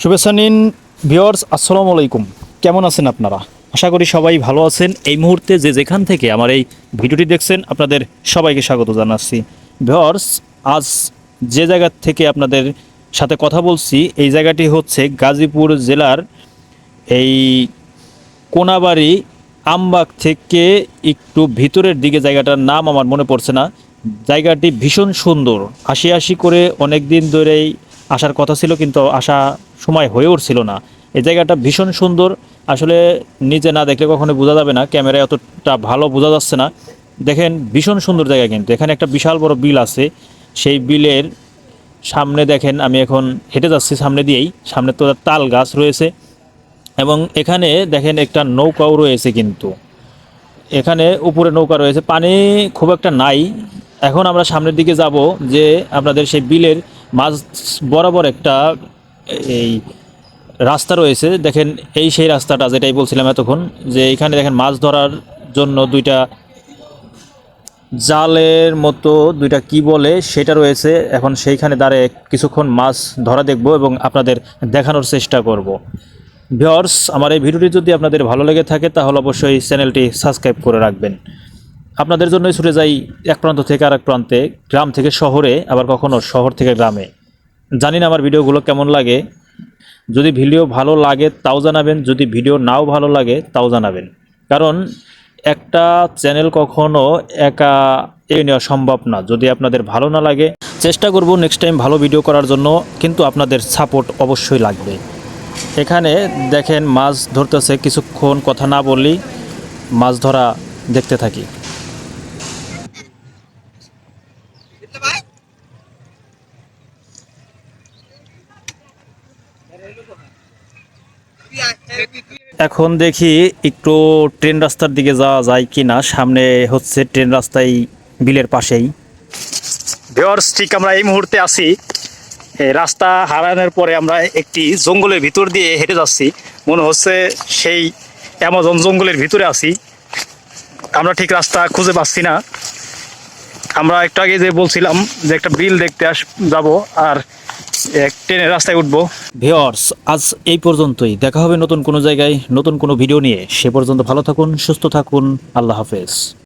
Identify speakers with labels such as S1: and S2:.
S1: শুভেচ্ছা নিন ভিওর্স আসসালামু আলাইকুম। কেমন আছেন আপনারা? আশা করি সবাই ভালো আছেন। এই মুহূর্তে যে যেখান থেকে আমার এই ভিডিওটি দেখছেন, আপনাদের সবাইকে স্বাগত জানাচ্ছি। ভিওর্স আজ যে জায়গা থেকে আপনাদের সাথে কথা বলছি, এই জায়গাটি হচ্ছে গাজীপুর জেলার এই কোনাবাড়ি আমবাগ থেকে একটু ভিতরের দিকে। জায়গাটার নাম আমার মনে পড়ছে না। জায়গাটি ভীষণ সুন্দর। আশি আশি করে অনেক দিন ধরেই আসার কথা ছিল, কিন্তু আসা সময় হয়ে উঠছিল না। এই জায়গাটা ভীষণ সুন্দর। আসলে নিজে না দেখলে কখনো বোঝা যাবে না, ক্যামেরায় অতটা ভালো বোঝা যাচ্ছে না। দেখেন, ভীষণ সুন্দর জায়গা কিন্তু। এখানে একটা বিশাল বড় বিল আছে। সেই বিলের সামনে দেখেন, আমি এখন হেঁটে যাচ্ছি সামনে দিয়েই। সামনে তো তাল গাছ রয়েছে। এবং এখানে দেখেন একটা নৌকাও রয়েছে কিন্তু। এখানে উপরে নৌকা রয়েছে। পানি খুব একটা নাই। এখন আমরা সামনের দিকে যাব যে আপনাদের সেই বিলের মাঝ বরাবর একটা এই রাস্তা রয়েছে। দেখেন এই সেই রাস্তাটা যেটাই বলছিলাম এতক্ষণ, যে এখানে দেখেন মাছ ধরার জন্য দুইটা জালের মতো দুইটা কি বলে সেটা রয়েছে। এখন সেইখানে দাঁড়িয়ে কিছুক্ষণ মাছ ধরা দেখব এবং আপনাদের দেখানোর চেষ্টা করব। ভিওর্স আমার এই ভিডিওটি যদি আপনাদের ভালো লেগে থাকে, তাহলে অবশ্যই চ্যানেলটি সাবস্ক্রাইব করে রাখবেন। আপনাদের জন্যই ছুটে যাই এক প্রান্ত থেকে আরেক প্রান্তে, গ্রাম থেকে শহরে, আবার কখনো শহর থেকে গ্রামে। জানি আমার ভিডিওগুলো কেমন লাগে। যদি ভিডিও ভালো লাগে, তাও জানাবেন। যদি ভিডিও নাও ভালো লাগে, তাও জানাবেন। কারণ একটা চ্যানেল কখনো একা এ নেওয়া সম্ভব না। যদি আপনাদের ভালো না লাগে, চেষ্টা করব নেক্সট টাইম ভালো ভিডিও করার জন্য, কিন্তু আপনাদের সাপোর্ট অবশ্যই লাগবে। এখানে দেখেন মাছ ধরতেছে। কিছুক্ষণ কথা না বললেই মাছ ধরা দেখতে থাকি। এখন দেখি একটু ট্রেন রাস্তার দিকে যাওয়া যায় কি না সামনে হচ্ছে ট্রেন রাস্তায় বিলের পাশেই। ভিওর্স ঠিক আমরা এই মুহূর্তে আছি। রাস্তা হারানোর পরে আমরা একটি জঙ্গলের ভিতর দিয়ে হেঁটে যাচ্ছি। মনে হচ্ছে সেই অ্যামাজন জঙ্গলের ভিতরে আছি। আমরা ঠিক রাস্তা খুঁজে পাচ্ছি না। আমরা একটু আগে যে বলছিলাম যে একটা বিল দেখতে আস যাব। আর ট্রেনের রাস্তায় উঠবো। ভিওর্স আজ এই পর্যন্তই। দেখা হবে নতুন কোনো জায়গায়, নতুন কোনো ভিডিও নিয়ে। সে পর্যন্ত ভালো থাকুন, সুস্থ থাকুন। আল্লাহ হাফেজ।